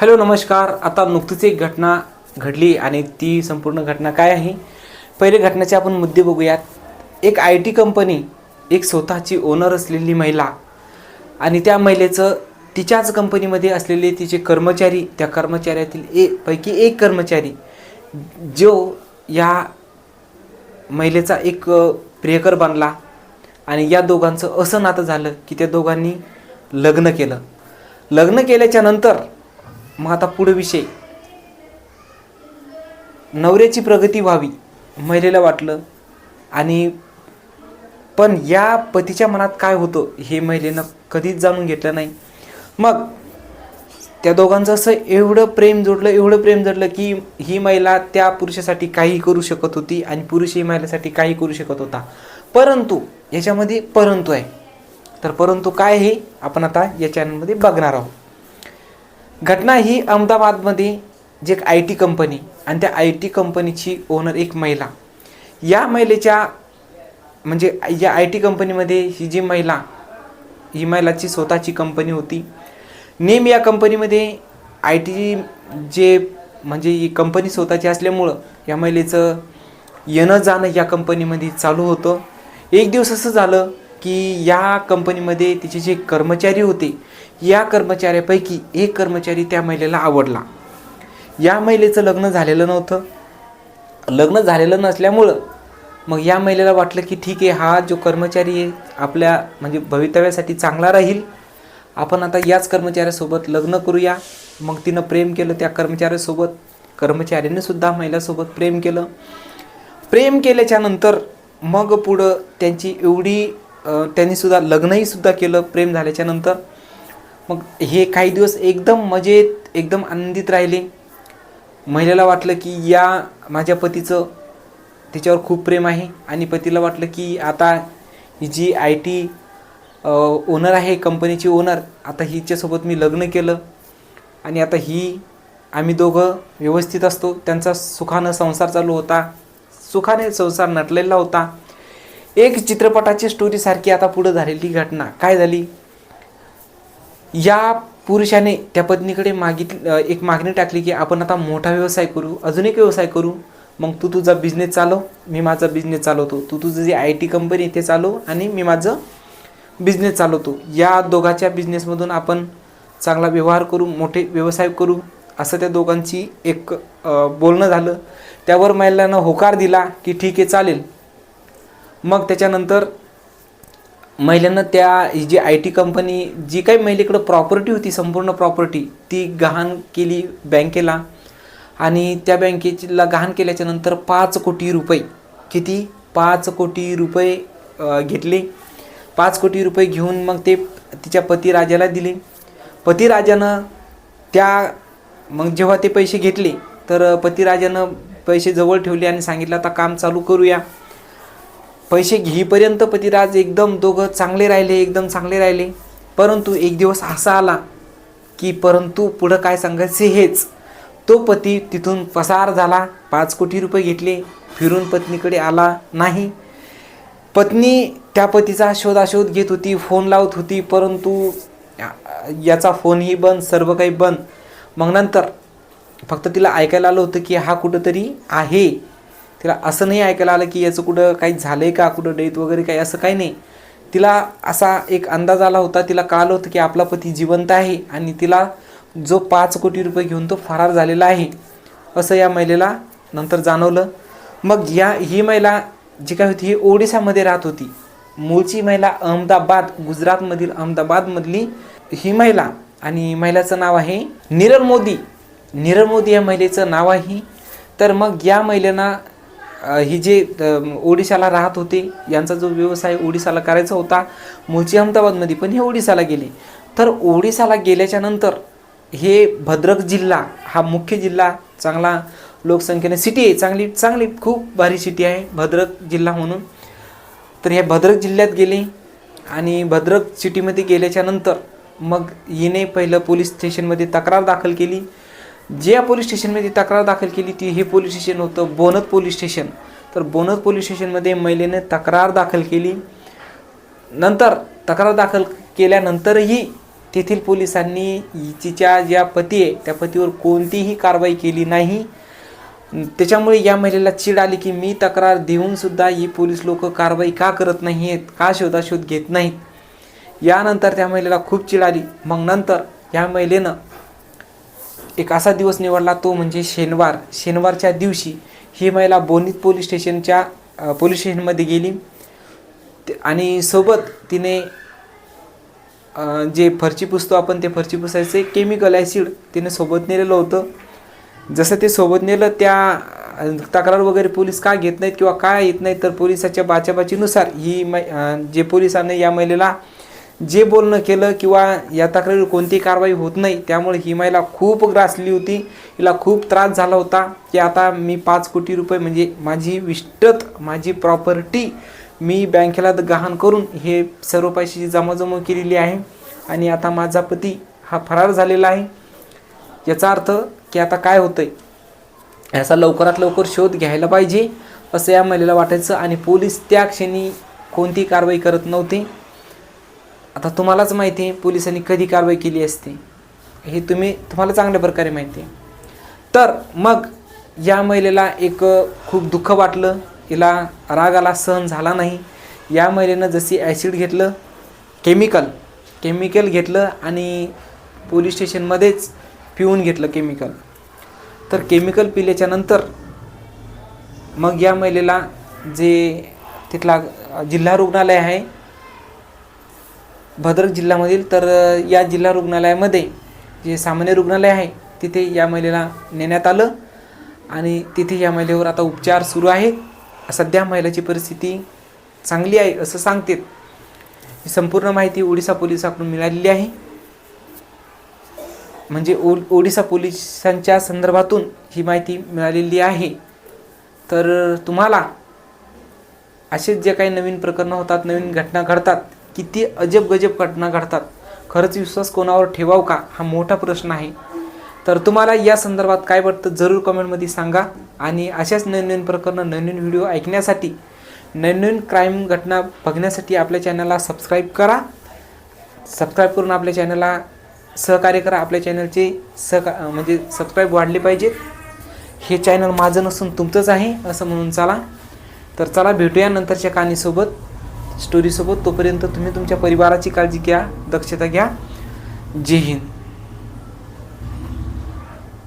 Hello नमस्कार. आता नुकतीच एक घटना घडली आणि ती संपूर्ण घटना काय आहे? पहिले घटनेचे आपण मुद्दे बघूयात. एक आय टी कंपनी एक स्वतःची ओनर असलेली महिला आणि त्या महिलेचं तिच्याच कंपनीमध्ये असलेले तिचे कर्मचारी त्या कर्मचाऱ्यातील ए पैकी एक कर्मचारी जो या महिलेचा एक प्रियकर बनला आणि या दोघांचं असं नातं झालं की त्या दोघांनी लग्न केलं. लग्न केल्याच्यानंतर मग आता पुढे विषय. नवऱ्याची प्रगती व्हावी महिलेला वाटलं. आणि पण या पतीच्या मनात काय होतं हे महिलेनं कधीच जाणून घेतलं नाही. मग त्या दोघांचं असं एवढं प्रेम जोडलं एवढं प्रेम जोडलं की ही महिला त्या पुरुषासाठी काही करू शकत होती आणि पुरुष ही महिलेसाठी काही करू शकत होता. परंतु याच्यामध्ये परंतु आहे. तर परंतु काय हे आपण आता या चॅनलमध्ये बघणार आहोत. घटना ही अहमदाबादमध्ये जे एक आय टी कंपनी आणि त्या आय टी कंपनीची ओनर एक महिला या महिलेच्या म्हणजे या आय टी कंपनीमध्ये ही जी महिला ही महिलाची स्वतःची कंपनी होती. नेम या कंपनीमध्ये आय टी जे म्हणजे ही कंपनी स्वतःची असल्यामुळं या महिलेचं येणं जाणं या कंपनीमध्ये चालू होतं. एक दिवस असं झालं की या कंपनीमध्ये तिचे जे कर्मचारी होते या कर्मचाऱ्यापैकी एक कर्मचारी त्या महिलेला आवडला. या महिलेचं लग्न झालेलं नव्हतं. लग्न झालेलं नसल्यामुळं मग या महिलेला वाटलं की ठीक आहे हा जो कर्मचारी आहे आपल्या म्हणजे भवितव्यासाठी चांगला राहील. आपण आता याच कर्मचाऱ्यासोबत लग्न करूया. मग तिनं प्रेम केलं त्या कर्मचाऱ्यासोबत. कर्मचाऱ्याने सुद्धा महिलासोबत प्रेम केलं. प्रेम केल्याच्यानंतर मग पुढं त्यांची एवढी त्यांनीसुद्धा त्यांनी सुद्धा लग्नही सुद्धा केलं प्रेम झाल्याच्यानंतर. मग हे काही दिवस एकदम मजेत एकदम आनंदित राहिले. महिलेला वाटलं की या माझ्या पतीचं तिच्यावर खूप प्रेम आहे आणि पतीला वाटलं की आता ही जी आय टी ओनर आहे कंपनीची ओनर आता हिच्यासोबत मी लग्न केलं आणि आता ही आम्ही दोघं व्यवस्थित असतो. त्यांचा सुखानं संसार चालू होता. सुखाने संसार नटलेला होता. एक चित्रपटाची स्टोरीसारखी आता पुढं झालेली घटना. काय झाली? या पुरुषाने त्या पत्नीकडे मागित एक मागणी टाकली की आपण आता मोठा व्यवसाय करू अजून एक व्यवसाय करू. मग तू तुझा बिझनेस चालव मी माझा बिझनेस चालवतो. तू तुझं जे आय टी कंपनी ते चालव आणि मी माझं बिझनेस चालवतो. या दोघांच्या बिझनेसमधून आपण चांगला व्यवहार करू मोठे व्यवसाय करू असं त्या दोघांची एक बोलणं झालं. त्यावर महिलांना होकार दिला की ठीक आहे चालेल. मग त्याच्यानंतर महिलांना त्या ही जी आय टी कंपनी जी काही महिलेकडं प्रॉपर्टी होती संपूर्ण प्रॉपर्टी ती गहाण केली बँकेला. आणि त्या बँकेला गहाण केल्याच्यानंतर पाच कोटी रुपये किती? पाच कोटी रुपये घेतले. पाच कोटी रुपये घेऊन मग ते तिच्या पतिराजाला दिले. पतिराजानं त्या मग जेव्हा ते पैसे घेतले तर पतिराजानं पैसे जवळ ठेवले आणि सांगितलं आता काम चालू करूया. पैसे घेईपर्यंत पतिराज एकदम दोघं चांगले राहिले एकदम चांगले राहिले. परंतु एक दिवस असा आला की परंतु पुढं काय सांगायचे हेच. तो पती तिथून पसार झाला पाच कोटी रुपये घेतले फिरून पत्नीकडे आला नाही. पत्नी त्या पतीचा शोधाशोध घेत होती फोन लावत होती परंतु याचा फोनही बंद सर्व काही बंद. मग नंतर फक्त तिला ऐकायला आलं होतं की हा कुठंतरी आहे. तिला असं नाही ऐकायला आलं की याचं कुठं काही झालं आहे का? कुठं डेथ वगैरे काही? असं काही नाही. तिला असा एक अंदाज आला होता. तिला कळालं होतं की आपला पती जिवंत आहे आणि तिला जो पाच कोटी रुपये घेऊन तो फरार झालेला आहे असं या महिलेला नंतर जाणवलं. मग या ही महिला जी काय होती ही ओडिशामध्ये राहत होती. मूळची महिला अहमदाबाद गुजरातमधील अहमदाबादमधली ही महिला आणि महिलाचं नाव आहे नीरव मोदी. नीरल मोदी या महिलेचं नाव आहे. तर मग या महिलेनं ही जे ओडिशाला राहत होते यांचा जो व्यवसाय ओडिशाला करायचा होता मूळची अहमदाबादमध्ये पण हे ओडिशाला गेले. तर ओडिशाला गेल्याच्यानंतर हे भद्रक जिल्हा हा मुख्य जिल्हा चांगला लोकसंख्येने सिटी आहे चांगली चांगली खूप भारी सिटी आहे भद्रक जिल्हा म्हणून. तर हे भद्रक जिल्ह्यात गेले आणि भद्रक सिटीमध्ये गेल्याच्यानंतर मग हिने पहिलं पोलीस स्टेशनमध्ये तक्रार दाखल केली. ज्या पोलीस स्टेशनमध्ये तक्रार दाखल केली ती हे पोलीस स्टेशन होतं बोनत पोलीस स्टेशन. तर बोनत पोलीस स्टेशनमध्ये महिलेने तक्रार दाखल केली. नंतर तक्रार दाखल केल्यानंतरही तेथील पोलिसांनी तिच्या ज्या पती आहे त्या पतीवर कोणतीही कारवाई केली नाही. त्याच्यामुळे या महिलेला चीड आली की मी तक्रार देऊन सुद्धा ही पोलीस लोक कारवाई का करत नाही आहेत का शोधाशोध घेत नाहीत? यानंतर त्या महिलेला खूप चीड आली. मग नंतर या महिलेनं एक असा दिवस निवडला तो म्हणजे शनिवार. शनिवारच्या दिवशी ही महिला बोनीत पोलीस स्टेशनच्या पोलीस स्टेशनमध्ये गेली. आणि सोबत तिने जे फरची पुसतो आपण ते फरची पुसायचे केमिकल ॲसिड तिने सोबत नेलेलं होतं. जसं ते सोबत नेलं त्या तक्रार वगैरे पोलीस का घेत नाहीत किंवा काय येत नाहीत तर पोलिसाच्या बाचाबाचीनुसार ही मै जे पोलिसांनी या महिलेला जे बोलणं केलं किंवा या तक्रारीवर कोणतीही कारवाई होत नाही त्यामुळे ही महिला खूप ग्रासली होती. हिला खूप त्रास झाला होता की आता मी पाच कोटी रुपये म्हणजे माझी विष्टत माझी प्रॉपर्टी मी बँकेला गहाण करून हे सर्व पैशाची जमाजमा केलेली आहे. आणि आता माझा पती हा फरार झालेला आहे. याचा अर्थ की आता काय होतं आहे याचा लवकरात लवकर शोध घ्यायला पाहिजे असं या महिलेला वाटायचं. आणि पोलीस त्या क्षणी कोणती कारवाई करत नव्हते. आता तुम्हालाच माहिती आहे पोलिसांनी कधी कारवाई केली असते. हे तुम्ही तुम्हाला चांगल्या प्रकारे माहिती आहे. तर मग या महिलेला एक खूप दुःख वाटलं. तिला रागाला सहन झाला नाही. या महिलेनं जशी ॲसिड घेतलं केमिकल केमिकल घेतलं आणि पोलीस स्टेशनमध्येच पिऊन घेतलं केमिकल. तर केमिकल पिल्याच्या नंतर मग या महिलेला जे तिथला जिल्हा रुग्णालय आहे भद्रक जिल्ह्यामधील तर या जिल्हा रुग्णालयामध्ये जे सामान्य रुग्णालय आहे तिथे या महिलेला नेण्यात आलं आणि तिथे या महिलेवर आता उपचार सुरू आहे सध्या महिलेची परिस्थिती चांगली आहे असं सांगतात ही संपूर्ण माहिती ओडिसा पोलिसाकडून मिळालेली आहे. म्हणजे ओ ओडिसा पोलिसांच्या संदर्भातून ही माहिती मिळालेली आहे. तर तुम्हाला असेच जे काही नवीन प्रकरणं होतात नवीन घटना घडतात किती अजब गजब घटना घडतात. खरंच विश्वास कोणावर ठेवाव का? हा मोठा प्रश्न आहे. तर तुम्हाला या संदर्भात काय वाटतं जरूर कमेंटमध्ये सांगा. आणि अशाच नवीन नवीन प्रकरणं नवीन नवीन व्हिडिओ ऐकण्यासाठी नवीन नवीन क्राईम घटना बघण्यासाठी आपल्या चॅनलला सबस्क्राईब करा. सबस्क्राईब करून आपल्या चॅनलला सहकार्य करा. आपल्या चॅनलचे सहका म्हणजे सबस्क्राईब वाढले पाहिजेत. हे चॅनल माझं नसून तुमचंच आहे असं म्हणून चला. तर चला भेटूया नंतरच्या कहाणीसोबत. स्टोरीसोबत तोपर्यंत तुम्ही तुमच्या परिवाराची काळजी घ्या दक्षता घ्या. जय हिंद.